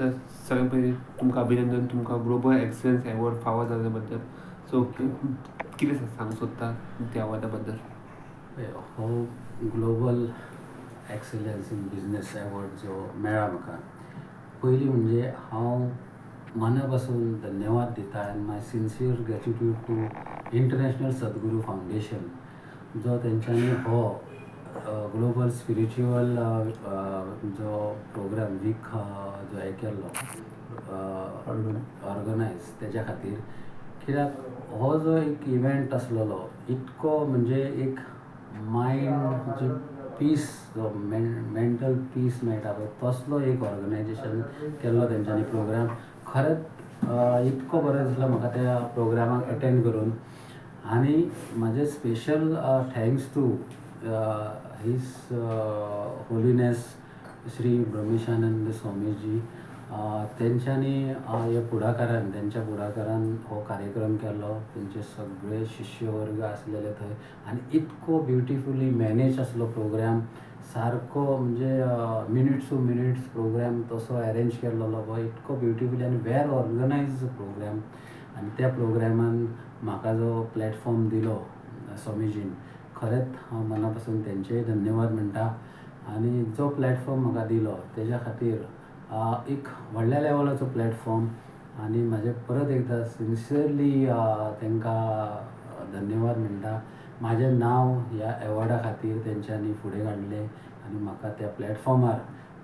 Sir सगळ्यात पयलीं तुमकां अभिनंदन तुमकां ग्लोबल एक्सलन्स एवॉर्ड फावो जाल्या बद्दल सो कितें सांगूंक सोदता त्या अवॉर्डा बद्दल हो global excellence in business award जो मेळ्ळा म्हाका पयलीं म्हणजे हांव मना पासून धन्यवाद दिता आनी my sincere gratitude to International Sadguru Foundation जो तेंच्यांनी हो ग्लोबल स्पिरिच्युअल जो प्रोग्राम वीक जो हें केल्लो ऑर्गनायज तेज्या खातीर. कित्याक हो जो एक इव्हेंट आसलेलो इतको म्हणजे एक मायंड जे पीस जो मेंटल पीस मेळटा पळय तसलो एक ऑर्गनायजेशन केल्लो तेंच्यांनी प्रोग्राम खरेंच इतको बरो दिसलो म्हाका त्या प्रोग्रामाक एटेंड करून. आनी म्हाजे special thanks to His Holiness Shri Brahmeshanand Swamiji तेंच्यांनी ह्या फुडाकारान तेंच्या फुडाकारान हो कार्यक्रम केल्लो तेंचे सगळे शिश्य वर्ग आसलेले थंय. आनी इतको ब्युटिफुली मॅनेज आसलो प्रोग्राम सारको म्हणजे मिनिट्स टू मिनिट्स प्रोग्राम तसो अरेंज केल्लो पळय इतको ब्युटिफुली आनी वेल ऑर्गनायज प्रोग्राम आनी त्या प्रोग्रामान म्हाका जो प्लॅटफॉर्म दिलो स्वामीजीन खरेंच हांव मना पासून तेंचेय धन्यवाद म्हणटा आनी जो प्लॅटफॉर्म म्हाका दिलो तेज्या खातीर एक व्हडल्या लेवलाचो प्लॅटफॉर्म आनी म्हाजे परत एकदां सिन्सियरली तांकां धन्यवाद म्हणटा म्हाजें नांव ह्या एवॉर्डा खातीर तेंच्यांनी फुडें काडलें आनी म्हाका त्या प्लॅटफॉर्मार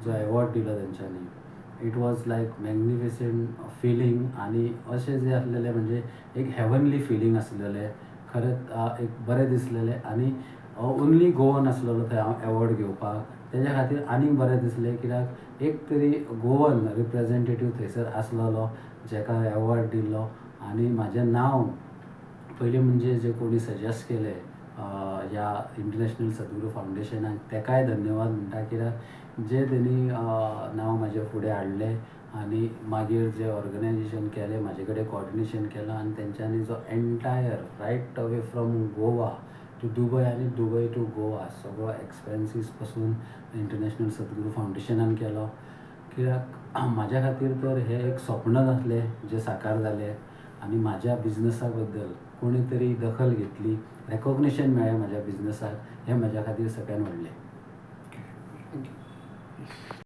जो एवॉर्ड दिलो तेंच्यांनी it was like magnificent feeling आनी अशें जें आसलेलें म्हणजे एक हेवनली फिलींग आसलेलें खरेंच एक बरें दिसलेलें आनी ओन्ली गोवन आसलेलो थंय हांव एवॉर्ड घेवपाक तेज्या खातीर आनीक बरें दिसलें कित्याक एक तरी गोवन रिप्रेजेंटेटीव थंयसर आसलेलो जाका एवॉर्ड दिल्लो. आनी म्हाजें नांव पयलीं म्हणजे जे कोणी सजेस्ट केलें ह्या इंटरनॅशनल सद्गुरू फावंडेशनाक तेकाय धन्यवाद म्हणटा कित्याक जे तेणी नांव म्हाजें फुडें हाडलें आनी मागीर जें ऑर्गनायजेशन केलें म्हाजे कडेन कॉर्डिनेशन केलां आनी तेंच्यांनी जो entire ride away from Goa to Dubai आनी दुबय टू गोवा सगळो एक्सपेन्सीसपासून इंटरनॅशनल सद्गुरू फावंडेशनान केलो. कित्याक म्हाज्या खातीर तर हें एक स्वप्नच आसलें जें साकार जालें आनी म्हाज्या बिजनसा बद्दल तरी दखल घेतली रेकॉग्निशन मेळ्ळें माझ्या बिजनसाक हें माझ्या खातीर सगळ्यान व्हडलें थँक्यू